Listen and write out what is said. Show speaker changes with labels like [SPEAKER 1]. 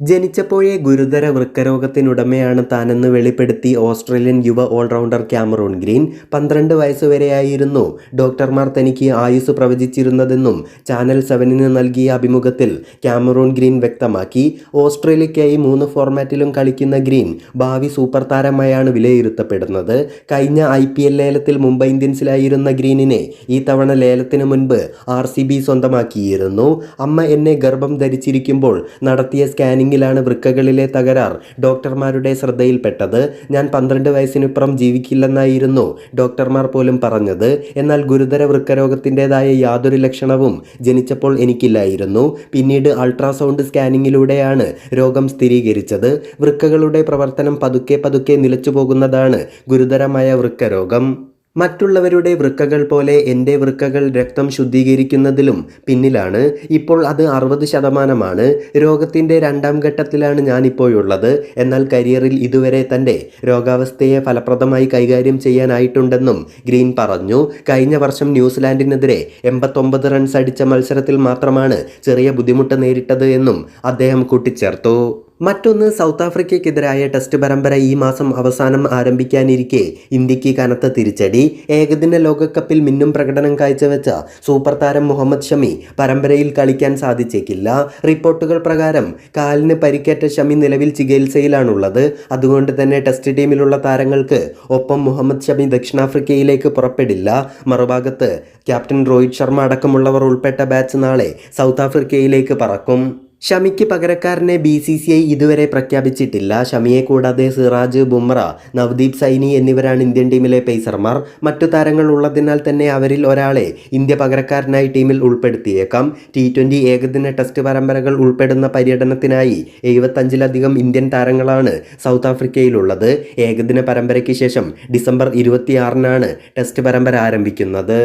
[SPEAKER 1] ജനിച്ചപ്പോഴേ ഗുരുതര വൃക്കരോഗത്തിനുടമയാണ് താനെന്ന് വെളിപ്പെടുത്തി ഓസ്ട്രേലിയൻ യുവ ഓൾറൗണ്ടർ ക്യാമറൂൺ ഗ്രീൻ പന്ത്രണ്ട് വയസ്സുവരെയായിരുന്നു ഡോക്ടർമാർ തനിക്ക് ആയുസ് പ്രവചിച്ചിരുന്നതെന്നും ചാനൽ സെവനിന് നൽകിയ അഭിമുഖത്തിൽ ക്യാമറൂൺ ഗ്രീൻ വ്യക്തമാക്കി. ഓസ്ട്രേലിയയ്ക്കായി മൂന്ന് ഫോർമാറ്റിലും കളിക്കുന്ന ഗ്രീൻ ഭാവി സൂപ്പർ താരമായാണ് വിലയിരുത്തപ്പെടുന്നത്. കഴിഞ്ഞ ഐ പി എൽ ലേലത്തിൽ മുംബൈ ഇന്ത്യൻസിലായിരുന്ന ഗ്രീനിനെ ഈ തവണ ലേലത്തിന് മുൻപ് ആർ സ്വന്തമാക്കിയിരുന്നു. അമ്മ എന്നെ ഗർഭം ധരിച്ചിരിക്കുമ്പോൾ നടത്തിയ സ്കാനിങ്ങിലാണ് വൃക്കകളിലെ തകരാർ. ഡോക്ടർമാരുടെ ശ്രദ്ധയിൽപ്പെട്ടത് ഞാൻ പന്ത്രണ്ട് വയസ്സിനിപ്പുറം ജീവിക്കില്ലെന്നായിരുന്നു ഡോക്ടർമാർ പോലും പറഞ്ഞത്. എന്നാൽ ഗുരുതര വൃക്കരോഗത്തിന്റെതായ യാതൊരു ലക്ഷണവും ജനിച്ചപ്പോൾ എനിക്കില്ലായിരുന്നു. പിന്നീട് അൾട്രാസൗണ്ട് സ്കാനിങ്ങിലൂടെയാണ് രോഗം സ്ഥിരീകരിച്ചത്. വൃക്കകളുടെ പ്രവർത്തനം പതുക്കെ പതുക്കെ നിലച്ചു പോകുന്നതാണ് ഗുരുതരമായ വൃക്കരോഗം. മറ്റുള്ളവരുടെ വൃക്കകൾ പോലെ എന്റെ വൃക്കകൾ രക്തം ശുദ്ധീകരിക്കുന്നതിലും പിന്നിലാണ്. ഇപ്പോൾ അത് അറുപത് ശതമാനമാണ്. രോഗത്തിന്റെ രണ്ടാം ഘട്ടത്തിലാണ് ഞാനിപ്പോഴുള്ളത്. എന്നാൽ കരിയറിൽ ഇതുവരെ തന്റെ രോഗാവസ്ഥയെ ഫലപ്രദമായി കൈകാര്യം ചെയ്യാനായിട്ടുണ്ടെന്നും ഗ്രീൻ പറഞ്ഞു. കഴിഞ്ഞ വർഷം ന്യൂസിലാൻഡിനെതിരെ എൺപത്തൊമ്പത് റൺസ് അടിച്ച മത്സരത്തിൽ മാത്രമാണ് ചെറിയ ബുദ്ധിമുട്ട് നേരിട്ടത് എന്നും അദ്ദേഹം കൂട്ടിച്ചേർത്തു. മറ്റൊന്ന് സൗത്ത് ആഫ്രിക്കയ്ക്കെതിരായ ടെസ്റ്റ് പരമ്പര ഈ മാസം അവസാനം ആരംഭിക്കാനിരിക്കെ. ഇന്ത്യയ്ക്ക് കനത്ത തിരിച്ചടി. ഏകദിന ലോകകപ്പിൽ മിന്നും പ്രകടനം കാഴ്ചവെച്ച സൂപ്പർ താരം മുഹമ്മദ് ഷമി പരമ്പരയിൽ കളിക്കാൻ സാധിച്ചേക്കില്ല. റിപ്പോർട്ടുകൾ പ്രകാരം കാലിന് പരിക്കേറ്റ ഷമി നിലവിൽ ചികിത്സയിലാണുള്ളത്. അതുകൊണ്ട് തന്നെ ടെസ്റ്റ് ടീമിലുള്ള താരങ്ങൾക്ക് ഒപ്പം മുഹമ്മദ് ഷമി ദക്ഷിണാഫ്രിക്കയിലേക്ക് പുറപ്പെടില്ല. മറുഭാഗത്ത് ക്യാപ്റ്റൻ രോഹിത് ശർമ്മ അടക്കമുള്ളവർ ഉൾപ്പെട്ട ബാച്ച് നാളെ സൗത്ത് ആഫ്രിക്കയിലേക്ക് പറക്കും. ഷമിക്ക് പകരക്കാരനെ ബി സി സി ഐ ഇതുവരെ പ്രഖ്യാപിച്ചിട്ടില്ല. ഷമിയെ കൂടാതെ സിറാജ് ബുംറ നവദീപ് സൈനി എന്നിവരാണ് ഇന്ത്യൻ ടീമിലെ പേസർമാർ മറ്റു താരങ്ങൾ ഉള്ളതിനാൽ തന്നെ അവരിൽ ഒരാളെ ഇന്ത്യ പകരക്കാരനായി ടീമിൽ ഉൾപ്പെടുത്തിയേക്കാം. ടി ട്വന്റി ഏകദിന ടെസ്റ്റ് പരമ്പരകൾ ഉൾപ്പെടുന്ന പര്യടനത്തിനായി എഴുപത്തഞ്ചിലധികം ഇന്ത്യൻ താരങ്ങളാണ് സൗത്ത് ആഫ്രിക്കയിലുള്ളത്. ഏകദിന പരമ്പരയ്ക്ക് ശേഷം ഡിസംബർ ഇരുപത്തിയാറിനാണ് ടെസ്റ്റ് പരമ്പര ആരംഭിക്കുന്നത്.